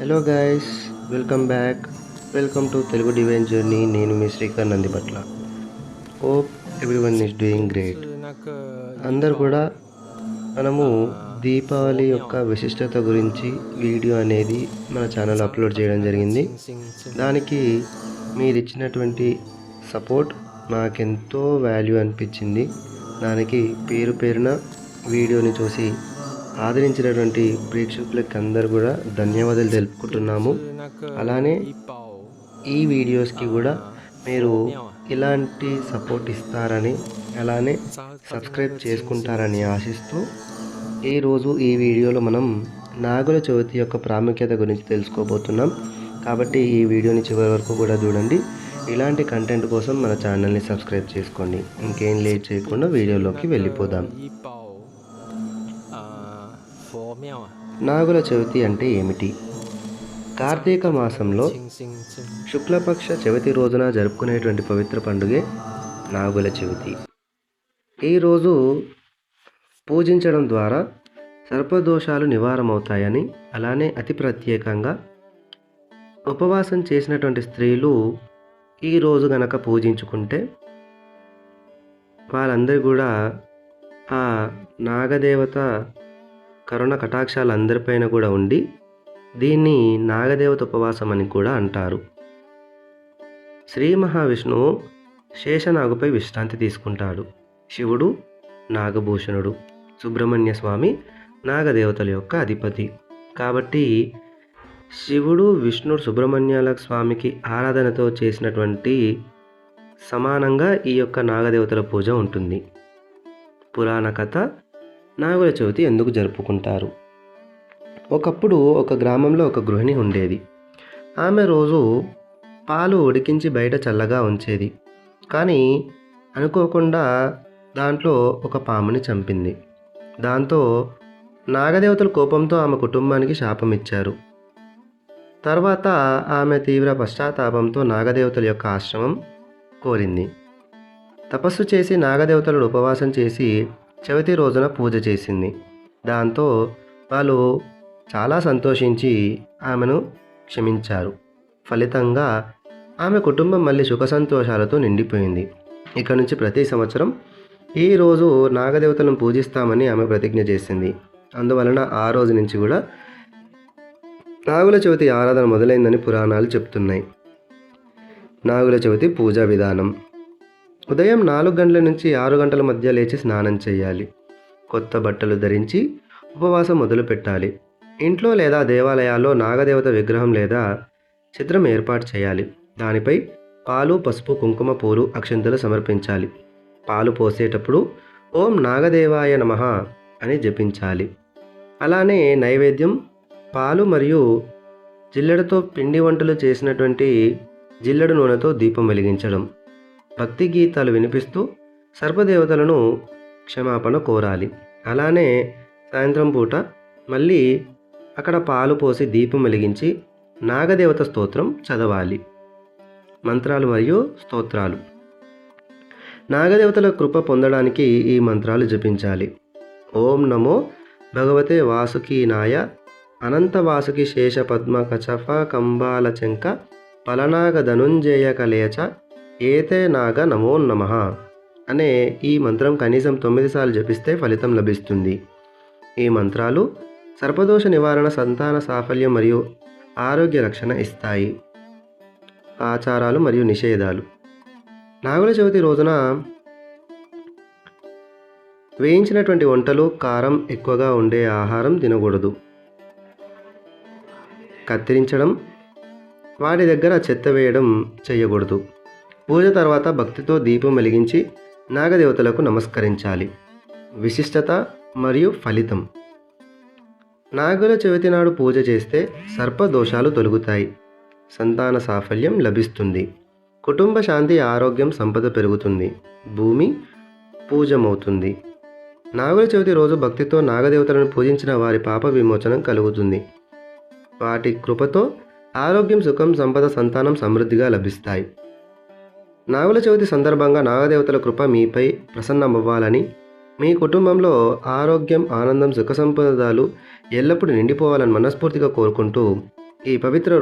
Hello guys welcome back welcome to Telugu divine journey నేను మీ Srikar Nandipatla. Hope everyone is doing great అందరు కూడా మనము దీపావళి యొక్క విశిష్టత గురించి వీడియో అనేది మన ఛానల్ అప్లోడ్ చేయడం జరిగింది. దానికి మీరు ఇచ్చినటువంటి సపోర్ట్ నాకెంతో వాల్యూ అనిపించింది. దానికి పేరు పేరున వీడియోని చూసి ఆదరించినటువంటి ప్రేక్షకులకి అందరు కూడా ధన్యవాదాలు తెలుపుకుంటున్నాము. అలానే ఈ వీడియోస్కి కూడా మీరు ఇలాంటి సపోర్ట్ ఇస్తారని అలానే సబ్స్క్రైబ్ చేసుకుంటారని ఆశిస్తూ ఈరోజు ఈ వీడియోలో మనం నాగుల చవితి యొక్క ప్రాముఖ్యత గురించి తెలుసుకోబోతున్నాం. కాబట్టి ఈ వీడియోని చివరి వరకు కూడా చూడండి. ఇలాంటి కంటెంట్ కోసం మన ఛానల్ని సబ్స్క్రైబ్ చేసుకోండి. ఇంకేం లేట్ చేయకుండా వీడియోలోకి వెళ్ళిపోదాం. నాగుల చవితి అంటే ఏమిటి? కార్తీక మాసంలో శుక్లపక్ష చవితి రోజున జరుపుకునేటువంటి పవిత్ర పండుగే నాగుల చవితి. ఈరోజు పూజించడం ద్వారా సర్పదోషాలు నివారమవుతాయని అలానే అతి ప్రత్యేకంగా ఉపవాసం చేసినటువంటి స్త్రీలు ఈరోజు గనక పూజించుకుంటే వాళ్ళందరూ కూడా ఆ నాగదేవత కరుణ కటాక్షాలు అందరిపైన కూడా ఉండి దీన్ని నాగదేవత ఉపవాసం అని కూడా అంటారు. శ్రీ మహావిష్ణువు శేషనాగుపై విశ్రాంతి తీసుకుంటాడు. శివుడు నాగభూషణుడు సుబ్రహ్మణ్య స్వామి నాగదేవతల యొక్క అధిపతి. కాబట్టి శివుడు విష్ణుడు సుబ్రహ్మణ్యాల స్వామికి ఆరాధనతో చేసినటువంటి సమానంగా ఈ యొక్క నాగదేవతల పూజ ఉంటుంది. పురాణ కథ నాగుల చవితి ఎందుకు జరుపుకుంటారు? ఒకప్పుడు ఒక గ్రామంలో ఒక గృహిణి ఉండేది. ఆమె రోజు పాలు ఉడికించి బయట చల్లగా ఉంచేది. కానీ అనుకోకుండా దాంట్లో ఒక పాముని చంపింది. దాంతో నాగదేవతల కోపంతో ఆమె కుటుంబానికి శాపం ఇచ్చారు తర్వాత ఆమె తీవ్ర పశ్చాత్తాపంతో నాగదేవతల యొక్క ఆశ్రమం కోరింది. తపస్సు చేసి నాగదేవతలను ఉపవాసం చేసి చవితి రోజున పూజ చేసింది. దాంతో వాళ్ళు చాలా సంతోషించి ఆమెను క్షమించారు. ఫలితంగా ఆమె కుటుంబం మళ్ళీ సుఖ సంతోషాలతో నిండిపోయింది. ఇక నుంచి ప్రతి సంవత్సరం ఈ రోజు నాగదేవతలను పూజిస్తామని ఆమె ప్రతిజ్ఞ చేసింది. అందువలన ఆ రోజు నుంచి కూడా నాగుల చవితి ఆరాధన మొదలైందని పురాణాలు చెప్తున్నాయి. నాగుల చవితి పూజా విధానం. ఉదయం నాలుగు గంటల నుంచి ఆరు గంటల మధ్య లేచి స్నానం చేయాలి. కొత్త బట్టలు ధరించి ఉపవాసం మొదలు పెట్టాలి. ఇంట్లో లేదా దేవాలయాల్లో నాగదేవత విగ్రహం లేదా చిత్రం ఏర్పాటు చేయాలి. దానిపై పాలు పసుపు కుంకుమ పూలు అక్షంతలు సమర్పించాలి. పాలు పోసేటప్పుడు ఓం నాగదేవాయ నమః అని జపించాలి. అలానే నైవేద్యం పాలు మరియు జిల్లెడతో పిండి వంటలు చేసినటువంటి జిల్లెడు నూనెతో దీపం వెలిగించడం. భక్తి గీతాలు వినిపిస్తూ సర్పదేవతలను క్షమాపణ కోరాలి. అలానే సాయంత్రం పూట మళ్ళీ అక్కడ పాలు పోసి దీపం వెలిగించి నాగదేవత స్తోత్రం చదవాలి. మంత్రాలు మరియు స్తోత్రాలు. నాగదేవతల కృప పొందడానికి ఈ మంత్రాలు జపించాలి. ఓం నమో భగవతే వాసుకీనాయ అనంత వాసుకి శేష పద్మ కచఫ కంబాల చెంక పలనాగ ధనుంజయ కలేచ ఏతే నాగ నమో నమ అనే ఈ మంత్రం కనీసం తొమ్మిది సార్లు జపిస్తే ఫలితం లభిస్తుంది. ఈ మంత్రాలు సర్పదోష నివారణ సంతాన సాఫల్యం మరియు ఆరోగ్య రక్షణ ఇస్తాయి. ఆచారాలు మరియు నిషేధాలు. నాగుల చవితి రోజున వేయించినటువంటి వంటలు కారం ఎక్కువగా ఉండే ఆహారం తినకూడదు. కత్తిరించడం వాటి దగ్గర చెత్త వేయడం చేయకూడదు. పూజ తర్వాత భక్తితో దీపం వెలిగించి నాగదేవతలకు నమస్కరించాలి. విశిష్టత మరియు ఫలితం. నాగుల చవితి నాడు పూజ చేస్తే సర్ప దోషాలు తొలగుతాయి. సంతాన సాఫల్యం లభిస్తుంది. కుటుంబ శాంతి ఆరోగ్యం సంపద పెరుగుతుంది. భూమి పూజమవుతుంది. నాగుల చవితి రోజు భక్తితో నాగదేవతలను పూజించిన వారి పాప విమోచనం కలుగుతుంది. వాటి కృపతో ఆరోగ్యం సుఖం సంపద సంతానం సమృద్ధిగా లభిస్తాయి. నాగుల చవితి సందర్భంగా నాగదేవతల కృప మీపై ప్రసన్నమవ్వాలని మీ కుటుంబంలో ఆరోగ్యం ఆనందం సుఖ సంపదాలు ఎల్లప్పుడూ నిండిపోవాలని మనస్ఫూర్తిగా కోరుకుంటూ ఈ పవిత్ర